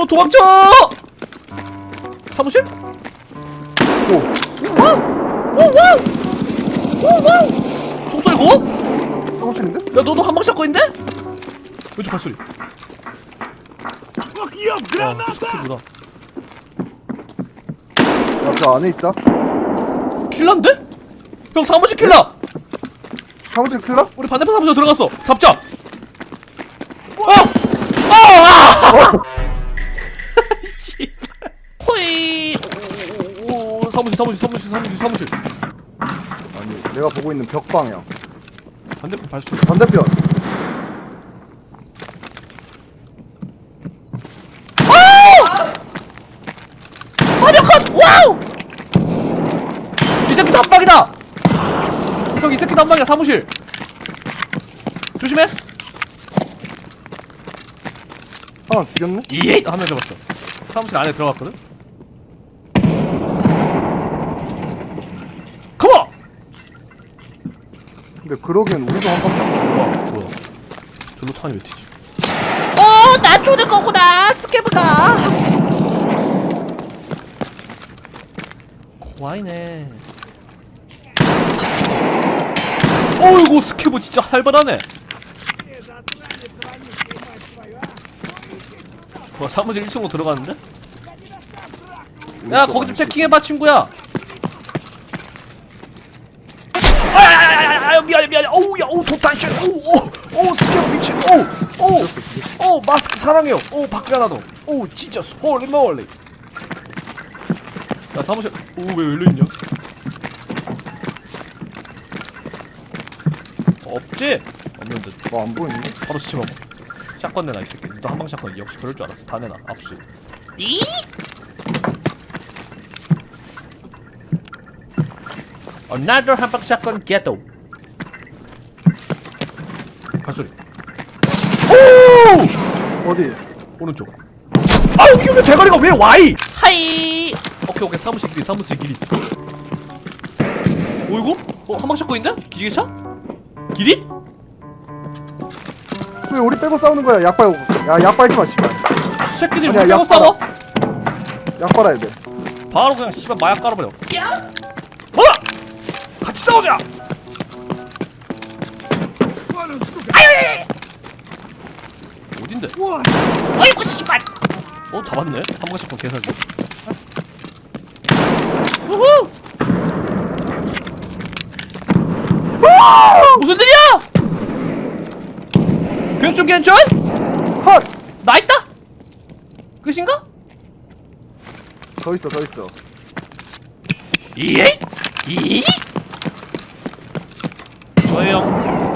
오 도망쳐 사무실? 오 오와우 오와우 총소리 고? 사무실인데? 야 너도 한방 샷건인데? 왼쪽 발소리 아 스킬보다 야그 안에 있다 킬러인데? 형 사무실 킬러 사무실 클라? 우리 반대편 사무실 들어갔어 잡자 어! 어! 아! 씨발 호이 오, 오, 오, 사무실 사무실 사무실 사무실 사무실. 아니 내가 보고 있는 벽 방향 반대편 발소리 반대편. 화력컷! 와우! 이 새끼도 한방이다! 형 이 새끼도 한방이야 사무실. 조심해. 하나 죽였네? 예! 한명 잡았어. 사무실 안에 들어갔거든 컴온! 근데 그러기엔 우리도 한 방에 안 뭐야 뭐야? 절로 탄이 왜 튀지? 어, 나 쫓을 거구나, 스케브가. 와이네. 어이구 스케브 진짜 활발하네. 뭐야 사무실 1층으로 들어갔는데? 야 거기 좀 체킹해봐 친구야 미안해 미안해 어우 야 어우 도탄실 어우 어우 스케브 미친. 어우 어우 어우 마스크 사랑해요. 어우 밖에 하나 더어우 진짜 홀리 몰리. 야 사무실. 오왜 열려있냐? 없지? 없는데 뭐안 보이는데? 바로 치워봐. 샷건 내놔 이 새끼. 너 한방 샷건 역시 그럴 줄 알았어. 다 내놔 압수. 이? Another 한방 샷건 ghetto 발소리 오! 어디? 오른쪽 아우 이게 대가리가 왜 와이 하이. 오케이 오케이 사무실 길이 사무실 길이 오이구? 어 한방 샷건인데? 기지개차? 길이? 왜 우리 빼고 싸우는 거야 약 빨고 야 약 빨지 마 씨발 새끼들이 아니야, 약 싸워? 약 빨아야 돼 바로 그냥 씨발 마약 깔아버려 어! 같이 싸우자 아유, 어딘데? 어이구, 씨발. 어 잡았네 한방 샷건 개사기 우후. 무슨 일이야? 괜찮 괜찮? 컷! 나 있다? 끝인가? 더 있어 더 있어 이? 이? 저예요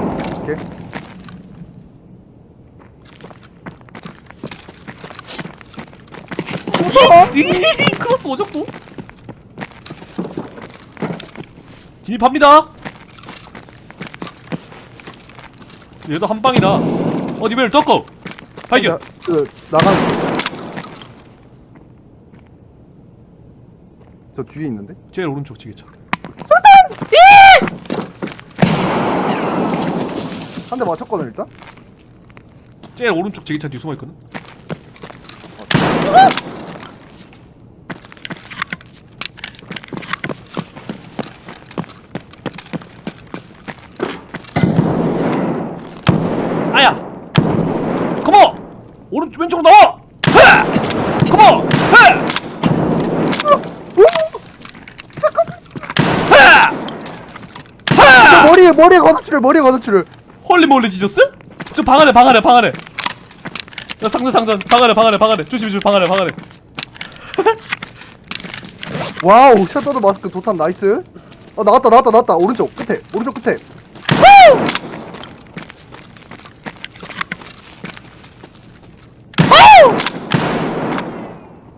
이 크로스 오졌고. 진입합니다. 얘도 한 방이다. 어 니벨 떴고. 발견. 야, 그 나가는 거. 저 뒤에 있는데? 제일 오른쪽 지게차 한 대 맞췄거든 일단? 제일 오른쪽 지게차 뒤에 숨어 있거든? 아야! 컴온! 오른쪽 컴온! 저 헤! 머리에 머리에 걷어치를 머리에 걷어치를 홀리몰리 지졌어? 저방 안에 방 안에 방 안에. 야 상전 상전 방 안에 방 안에 방 안에. 조심 조심 방 안에 방 안에. 와우 셔터드 마스크 도탄 나이스. 어 나왔다 나왔다 나왔다. 오른쪽 끝에 오른쪽 끝에.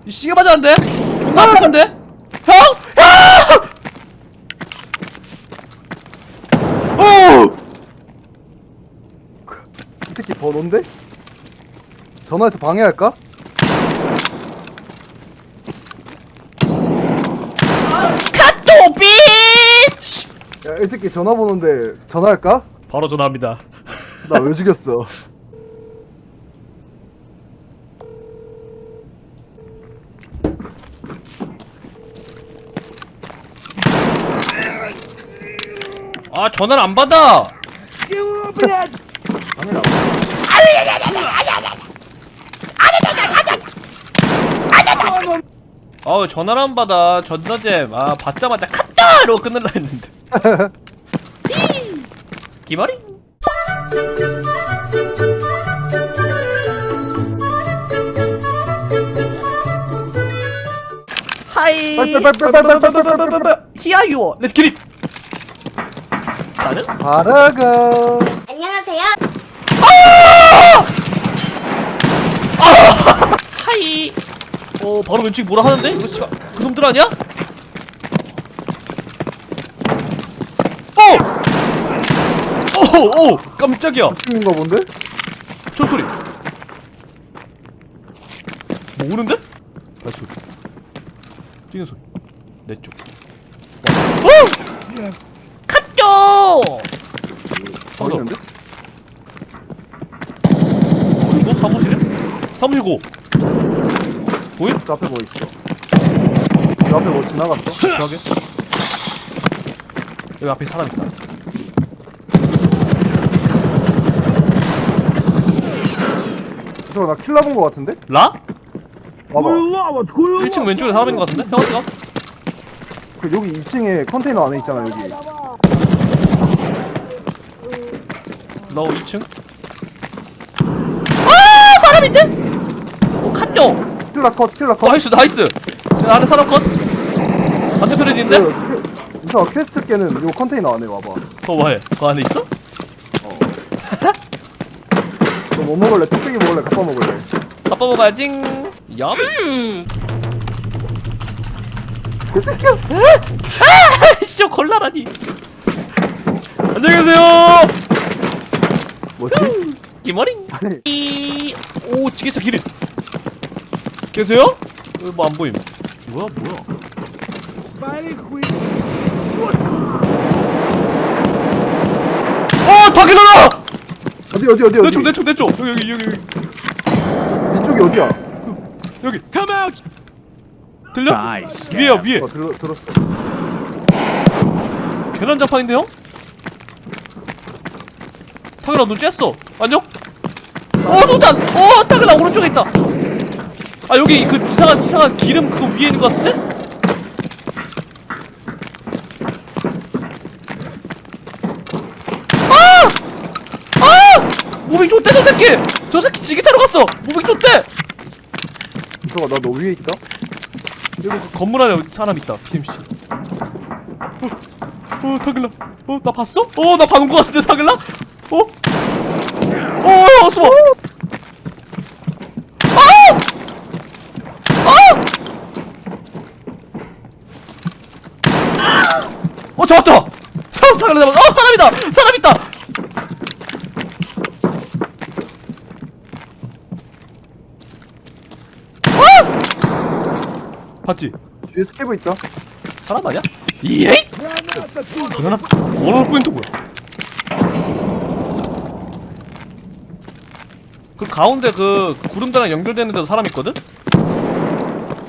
이 시계 맞았는데? 존나 아픈데? 뭔데? 전화해서 방해할까? 카토 비치! 야, 이 새끼 전화 보는데 전화할까? 바로 전화합니다. 나 왜 죽였어? 아 전화를 안 받아. 어우 전화를 안 받아. 전자잼. 아 받자마자 갔다! 이러고 끝낼라 했는데. 기발이? 하이. 히아유어 렛츠 기릿 나는? 바라가. 안녕하세요. 아! 아! 하이. 어 바로 왼쪽이 뭐라 하는데? 이거 씨가 그놈들 아니야? 어! 오! 오! 깜짝이야 팀인가 본데? 저 소리 뭐 오는데? 발소리 뛰는 소리 내쪽 어! 컷죠! 어 있는데? 이거 사무실에? 사무실 고 보임? 저 앞에 뭐 있어? 저 앞에 뭐 지나갔어? 저기 여기 앞에 사람 있다 저거 나 킬러 본거 같은데? 라? 와봐. 1층 왼쪽에 사람 있는 것 같은데? 가그 여기 2층에 컨테이너 안에 있잖아 여기. 나 2층 아 사람인데? 어 칸요 킬러 컷, 킬러 컷. 나이스 나이스 저 안에 사람 컷 반대편에 있는데? 그, 퀘- 이사 퀘스트 깨는 요 컨테이너 안에 와봐. 그거 뭐해 그 안에 있어? 너 뭐 먹을래? 뚝배기 먹을래? kappa 먹을래? 아빠 먹어야지 얌 개새끼야! 아이씨 골라라니 안녕히 계세요 뭐지? 기머리 아니 이... 오 지게차 기린 계세요? 뭐 안 보임 뭐야 뭐야 어 다기다다 어디 어디 어디 어디? 내쪽 내쪽 내쪽 여기 여기 여기 이쪽이 어디야? 여기 들려? 위에요 위에 어 들어 들었어. 계란 자판인데 형? 타글아 너 쬐어 안녕? 어 쏜다! 어 타글아 오른쪽에 있다 아 여기 그 이상한 이상한 기름 그거 위에 있는 것 같은데? 아! 아! 무빙 좆대 저 새끼! 저 새끼 지게 차로 갔어! 무빙 좆대! 이서가 나 너 위에 있다? 여기 그 건물 안에 사람 있다 PMC 어, 어 타글라 어나 봤어? 어나 방금 거 같은데 타글라? 어? 어 숨어 아! 아! 어 잡았다 사람 잡았어 어 사람이다 사람 있다 아! 봤지? 뒤에 스케브 있다. 사람 아니야? 예이? 대단한 원어로 포인트 뭐야? 그 가운데 그, 그 구름다리랑 연결되는 데도 사람 있거든?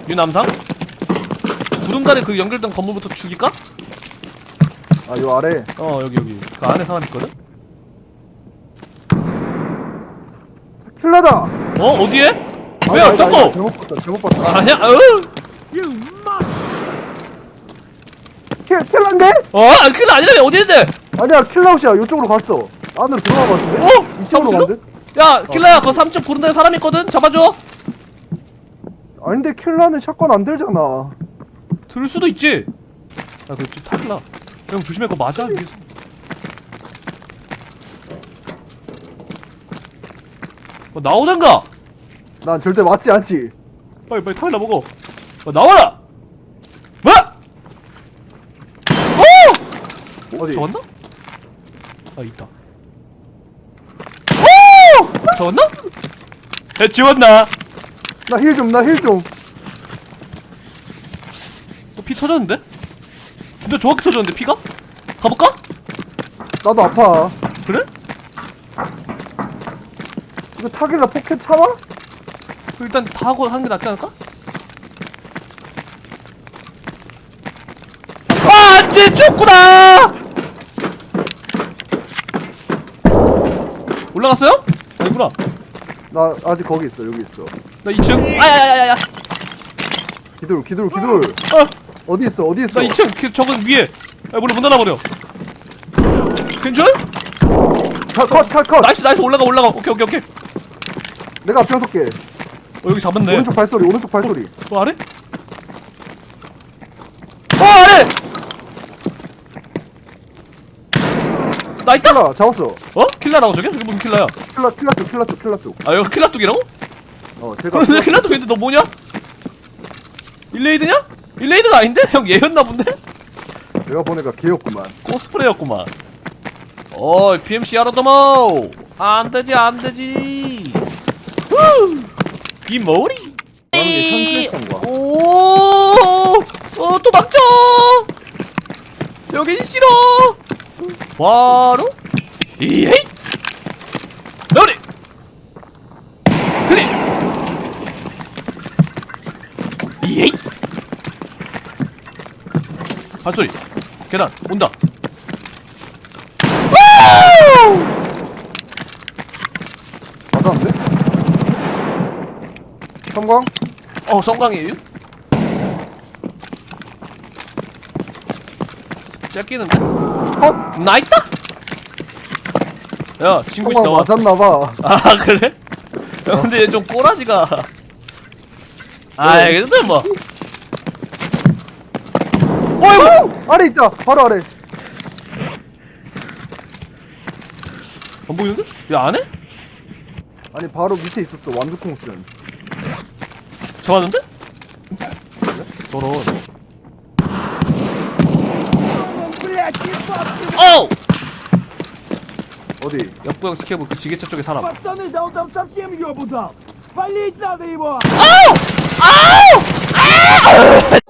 유남상? 구름다리 그 연결된 건물부터 죽일까? 아 요 아래. 어 여기 여기 그 안에 사람 있거든? 킬러다. 어 어디에? 아니, 아니, 아니, 떴고? 잘못 봤다. 잘못 봤다. 아니야? 어? 킬 킬러인데? 어? 아, 그게 아니라며 어디 있는데? 아니야 킬러웃이야. 이쪽으로 갔어. 안으로 들어가 봤는데? 어? 이쪽으로 사무실로? 간대? 야 킬라야 그 3층 구름다리 사람 있거든? 잡아줘 아닌데 킬러는 샷건 안 들잖아. 들 수도 있지. 야, 그거 좀 타길라. 형 조심해, 그거 맞아 위에서. 어, 나오던가. 난 절대 맞지 않지. 빨리 빨리 타길라 먹어. 어, 나와라. 뭐? 오! 어디? 잡았나? 아 있다. 오! 잡았나? 에 지웠나? 나 힐 좀, 나 힐 좀. 어, 피 터졌는데? 진짜 정확히 터졌는데 피가? 가볼까? 나도 아파. 그래? 이거 타길라 포켓 참아? 일단 다 하고 하는 게 낫지 않을까? 아 안돼 죽구나! 올라갔어요? 아니구나 나 아직 거기 있어, 여기 있어. 나 2층 아야야야야 기둘, 기둘, 기둘. 아 어디 있어 어디 있어 나 2층 그, 저건 위에 아 물론 문 닫아버려 괜찮? 컷컷 컷 나이스 나이스 올라가 올라가 오케이 오케이 오케이 내가 앞장 설게 어 여기 잡았네 오른쪽 발소리 오른쪽 발소리 어 아래? 어 아래! 나 있다! 킬라 잡았어 어? 킬라라고 저게? 저게 무슨 킬라야? 킬라 킬라 쪽 킬라 쪽 킬라 쪽어 아 여기 킬라뚝이라고? 제가 그런데 킬라뚝인데 너 뭐냐? 일레이드냐? 일레이드가 아닌데? 형 얘였나 본데? 내가 보니까 개였구만 코스프레였구만 어이 PMC 알아더모 안 되지 안 되지 후 이머리 하는 게 현실성과 오, 어, 도망쳐! 여긴 싫어! 바로, 이헤이! 너리! 그래! 이헤이! 발소리, 계단, 온다! 우! 맞았는데? 섬광? 어, 성광이에요? 째끼는데? 컷! 나 있다? 야, 친구 씨 섬광 나와. 맞았나봐 아, 그래? 야, 근데 얘 좀 꼬라지가. 아, 네. 근데 뭐. 어이구! 아래 있다 바로 아래 안 보이는데? 야, 안 해? 아니 바로 밑에 있었어 완두콩슨 잡았는데? 저런. 어우! 어디? 역부형 스케브 그 지게차 쪽에 사람. Пацаны, да он там совсем ёбу дал! Валить надо его! 아우! 아우! 아우!